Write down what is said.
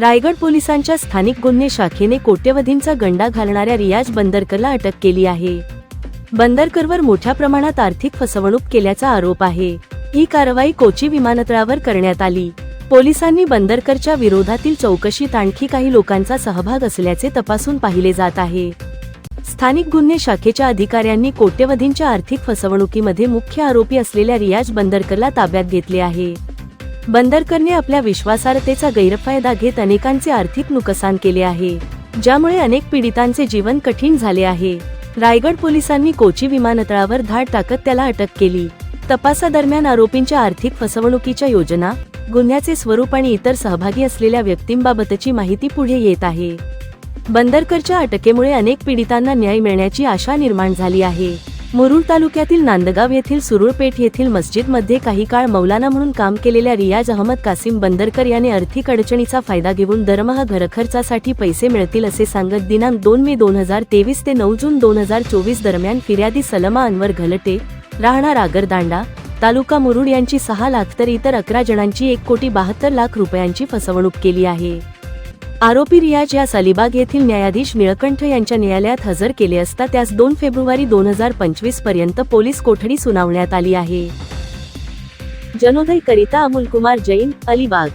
रायगड पोलिसांच्या स्थानिक गुन्हे शाखेने कोट्यवधींचा गंडा घालणाऱ्या रियाज बंदरकरला अटक केली आहे. बंदरकरवर मोठ्या प्रमाणात आर्थिक फसवणूक केल्याचा आरोप आहे. ही कारवाई कोची विमानतळावर करण्यात आली. पोलिसांनी बंदरकरच्या विरोधातील चौकशीत आणखी काही लोकांचा सहभाग असल्याचे तपासून पाहिले जात आहे. स्थानिक गुन्हे शाखेच्या अधिकाऱ्यांनी कोट्यवधींच्या आर्थिक फसवणुकीमध्ये मुख्य आरोपी असलेल्या रियाज बंदरकरला ताब्यात घेतले आहे. बंदरकरने आपल्या विश्वासार्हतेचा गैरफायदा घेत अनेकांचे आर्थिक नुकसान केले आहे ज्यामुळे अनेक पीडितांचे जीवन कठीण झाले आहे. रायगड पोलिसांनी कोची विमानतळावर धाड टाकत त्याला अटक केली. तपासादरम्यान आरोपींच्या आर्थिक फसवणुकीच्या योजना गुन्ह्याचे स्वरूप आणि इतर सहभागी असलेल्या व्यक्तींबाबतची माहिती पुढे येत आहे. बंदरकरच्या अटकेमुळे अनेक पीडितांना न्याय मिळण्याची आशा निर्माण झाली आहे. मुरुड तालुक्यातील नांदगाव येथील सुरुळपेठ येथील मस्जिदमध्ये काही काळ मौलाना म्हणून काम केलेल्या रियाज अहमद कासिम बंदरकर याने आर्थिक अडचणीचा फायदा घेऊन दरमहा घरखर्चासाठी पैसे मिळतील असे सांगत दिनांक दोन मे दोन हजार तेवीस ते नऊ जून दोन हजार चोवीस दरम्यान फिर्यादी सलमा अनवर घलटे राहणार आगरदांडा तालुका मुरुड यांची सहा लाख तर इतर अकरा जणांची एक कोटी बहात्तर लाख रुपयांची फसवणूक केली आहे. आरोपी रियाज यास अलिबाग येथील न्यायाधीश निळकंठ यांच्या न्यायालयात हजर केले असता त्यास दोन फेब्रुवारी दोन हजार पंचवीसपर्यंत पोलीस कोठडी सुनावण्यात आली आहे. जनोदय करिता अमोल कुमार जैन अलिबाग.